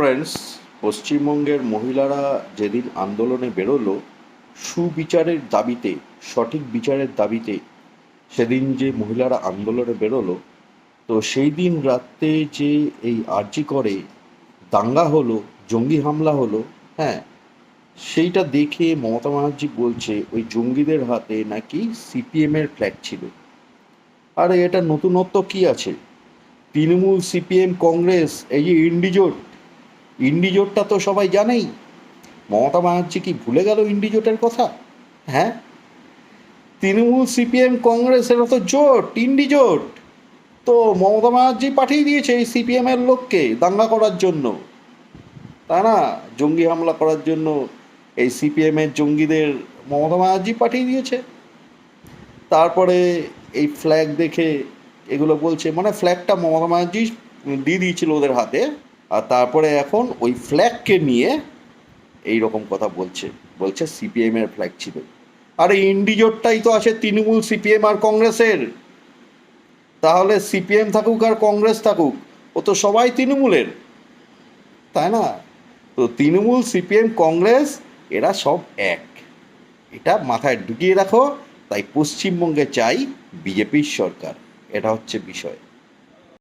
Friends পশ্চিমবঙ্গের মহিলারা যেদিন আন্দোলনে বেরোলো, সুবিচারের দাবিতে, সঠিক বিচারের দাবিতে সেদিন যে মহিলারা আন্দোলনে বেরোলো, তো সেই দিন রাত্রে যে এই আর্জি করে, দাঙ্গা হলো, জঙ্গি হামলা হলো হ্যাঁ সেইটা দেখে মমতা ব্যানার্জি বলছে, ওই জঙ্গিদের হাতে নাকি সিপিএমের ফ্ল্যাগ ছিল। আর এটা নতুনত্ব কি আছে? তৃণমূল, সিপিএম, কংগ্রেস, এই যে ইন্ডিজোট ইন্ডিজোটটা তো সবাই জানেই। মমতা ব্যানার্জি কি ভুলে গেল ইন্ডিজোটের কথা? হ্যাঁ? তৃণমূল, সিপিএম, কংগ্রেস, এরা তো জোট ইন্ডিজোট তো মমতা ব্যানার্জি পাঠিয়ে দিয়েছে এই সিপিএমের লোককে দাঙ্গা করার জন্য। তাই না, জঙ্গি হামলা করার জন্য এই সিপিএমের জঙ্গিদের মমতা ব্যানার্জি পাঠিয়ে দিয়েছে। তারপরে এই ফ্ল্যাগ দেখে এগুলো বলছে মানে ফ্ল্যাগটা মমতা ব্যানার্জি দিয়ে দিয়েছিল ওদের হাতে। আর তারপরে এখন ওই ফ্ল্যাগকে নিয়ে এই রকম কথা বলছে। বলছে সিপিএমের ফ্ল্যাগ ছিল। আরে ইন্ডিজোটটাই তো আছে তৃণমূল সিপিএম আর কংগ্রেসের। তাহলে সিপিএম থাকুক আর কংগ্রেস থাকুক, ও তো সবাই তৃণমূলের। তাই না? তো তৃণমূল সিপিএম কংগ্রেস, এরা সব এক। এটা মাথায় ঢুকিয়ে রাখো, তাই পশ্চিমবঙ্গে চাই বিজেপির সরকার। এটা হচ্ছে বিষয়।